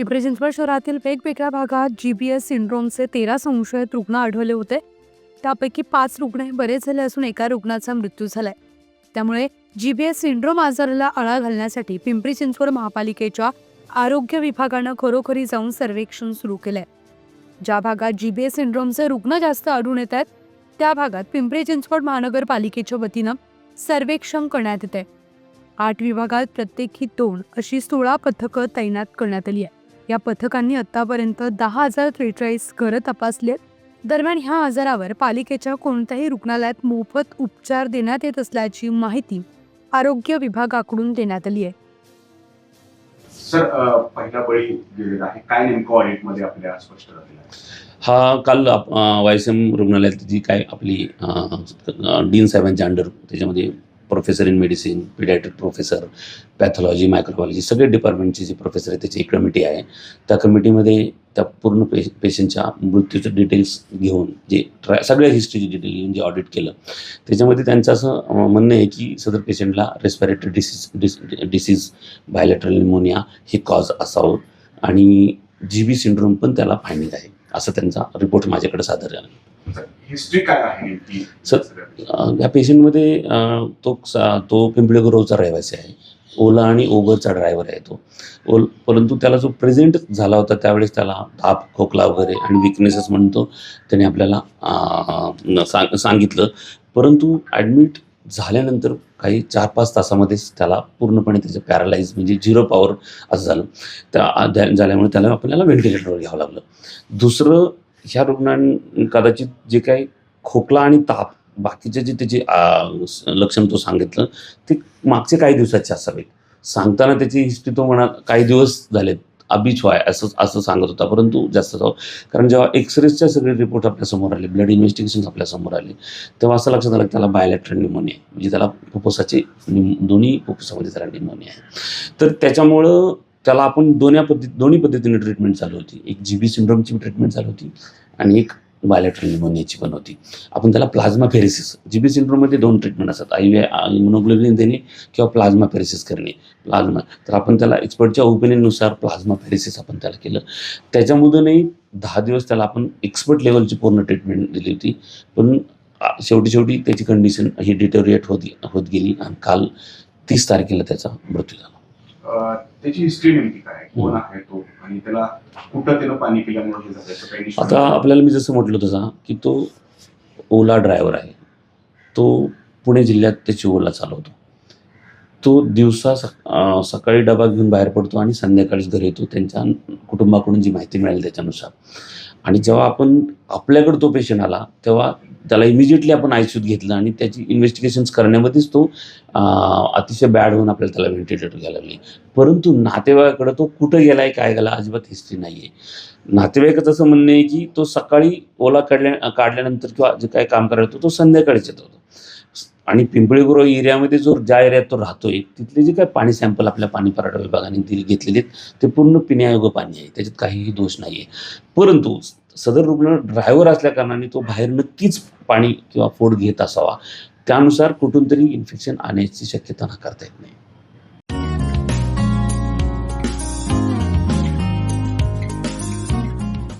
पिंपरी चिंचवड शहरातील वेगवेगळ्या भागात जी बी एस सिंड्रोमचे तेरा संशयित रुग्ण आढळले होते. त्यापैकी पाच रुग्ण हे बरे झाले असून एका रुग्णाचा मृत्यू झालाय. त्यामुळे जी बी एस सिंड्रोम आजाराला आळा घालण्यासाठी पिंपरी चिंचवड महापालिकेच्या आरोग्य विभागानं खरोखरी जाऊन सर्वेक्षण सुरू केलंय. ज्या भागात जी बी एस सिंड्रोमचे रुग्ण जास्त आढळून येत आहेत त्या भागात पिंपरी चिंचवड महानगरपालिकेच्या वतीनं सर्वेक्षण करण्यात येते आठ विभागात प्रत्येकी दोन अशी सोळा पथकं तैनात करण्यात आली आहे या पथकांनी आतापर्यंत दहा हजार त्रेचाळीस घरं तपासली आहेत. दरम्यान ह्या आजारावर पालिकेच्या कोणत्याही रुग्णालयात मोफत उपचार देण्यात येत असल्याची माहिती आरोग्य विभागाकडून देण्यात आली आहे. सर पहिला बळी गेलेला आहे. काय नेमकं ऑडिटमध्ये आपल्या स्पष्ट झालेलं आहे? हा काल वाय एस एम रुग्णालयात जी काय आपली डीन साहेबांच्या अंडर त्याच्यामध्ये professor in medicine paediatric professor pathology microbiology सगळे डिपार्टमेंटचे जे प्रोफेसर आहे त्याची एक कमिटी आहे. त्या कमिटीमध्ये त्या पूर्ण पे पेशंटच्या मृत्यूचं डिटेल्स घेऊन जे ट्राय सगळ्या हिस्ट्रीची डिटेल घेऊन जे ऑडिट केलं. त्याच्यामध्ये त्यांचं असं म्हणणं आहे की सदर पेशंटला respiratory disease dis disease bilateral pneumonia हे कॉज असावं. आणि जी बी सिंड्रोम पण त्याला फायनिंग आहे. असं त्यांचा रिपोर्ट माझ्याकडे सादर झाला. हिस्ट्री काय आहे सर, या पेशंटमध्ये तो तो पिंपळे गुरवचा रहिवासी आहे. ओला आणि ओबरचा ड्रायव्हर आहे तो. ओल परंतु त्याला जो प्रेझेंट झाला होता त्यावेळेस त्याला ताप खोकला वगैरे आणि विकनेसेस म्हणतो त्याने आपल्याला सांग सांगितलं. परंतु ॲडमिट झाल्यानंतर काही चार पाच तासामध्येच त्याला पूर्णपणे त्याचं पॅरालाईज म्हणजे झिरो पॉवर असं झालं. त्या झाल्यामुळे त्याला आपल्याला व्हेंटिलेटरवर घ्यावं लागलं. दुसरं ह्या रुग्णां कदाचित जे काही खोकला आणि ताप बाकीचे जे त्याचे लक्षण तो सांगितलं ते मागचे काही दिवसाचे असावेत. सांगताना त्याची हिस्ट्री तो म्हणा काही दिवस झालेत. अबीच व्हाय असं असं सांगत होता. परंतु जास्त जाऊ. कारण जेव्हा एक्सरेच्या सगळे रिपोर्ट आपल्यासमोर आले ब्लड इन्व्हेस्टिगेशन आपल्यासमोर आले तेव्हा असं लक्षात आलं की त्याला बायलॅट्रल निमोनिया आहे. म्हणजे त्याला फुफ्फुसाचे निम दोन्ही फुफ्फुसामध्ये त्याला निमोनिया आहे. तर त्याच्यामुळं त्याला आपण दोन्ही पद्धती दोन्ही पद्धतीने ट्रीटमेंट चालू होती. एक जी बी सिंड्रोमची ट्रीटमेंट चालू होती आणि एक बायोलॅट्रल निमोनियाची पण होती. आपण त्याला प्लाझ्मा फेरिसिस जी बी सिंड्रोममध्ये दोन ट्रीटमेंट असतात आय व्ही इम्युनोग्लोबिन देणे किंवा प्लाझ्मा फेरिसिस करणे. प्लाझ्मा. तर आपण त्याला एक्सपर्टच्या ओपिनियननुसार प्लाझ्मा फेरिसिस आपण त्याला केलं. त्याच्यामधूनही दहा दिवस त्याला आपण एक्सपर्ट लेवलची पूर्ण ट्रीटमेंट दिली होती. पण शेवटी शेवटी त्याची कंडिशन ही डिटोरिएट होत होत गेली आणि काल तीस तारखेला त्याचा मृत्यू झाला. त्याची हिस्ट्री नेमकी काय? कोण आहे तो? आणि त्याला कुठं त्यानं पाणी पिल्यामुळे हे झालं याचं काही निष्पन्न आता आपल्याला मी जसं म्हटलं तसा की तो ओला ड्रायव्हर आहे. तो पुणे जिल्ह्यात त्याची ओला चालवतो. तो दिवसा सकाळी डबा घेऊन बाहेर पडतो आणि संध्याकाळीच घरी येतो. त्यांच्या कुटुंबाकडून जी माहिती मिळेल त्याच्यानुसार. आणि जेव्हा आपण आपल्याकडे तो पेशंट आला तेव्हा त्याला इमिजिएटली आपण आयसीयूत घेतलं आणि त्याची इन्व्हेस्टिगेशन्स करण्यामध्येच तो अतिशय बॅड होऊन आपल्याला त्याला व्हेंटिलेटर घ्यायला लागली. परंतु नातेवाईकडे तो कुठं गेलाय काय गेला अजिबात हिस्ट्री नाही आहे नातेवाईकाचं असं म्हणणं आहे की तो सकाळी ओला काढल्या काढल्यानंतर किंवा जे काय काम करायला होतो तो संध्याकाळीच येत. होता आणि पिंपळीगुरव एरियामध्ये जो ज्या एरियात तो राहतोय तिथले जे काय पाणी सॅम्पल आपल्या पाणी पुरवठा विभागाने दिले घेतलेले आहेत ते पूर्ण पिण्यायोग्य पाणी आहे. त्याच्यात काहीही दोष नाही आहे परंतु सदर रुग्ण ड्रायव्हर असल्या कारणाने तो बाहेर नक्कीच पाणी किंवा फोड घेत असावा. त्यानुसार कुठून तरी इन्फेक्शन आणण्याची शक्यता नाकारता येत नाही.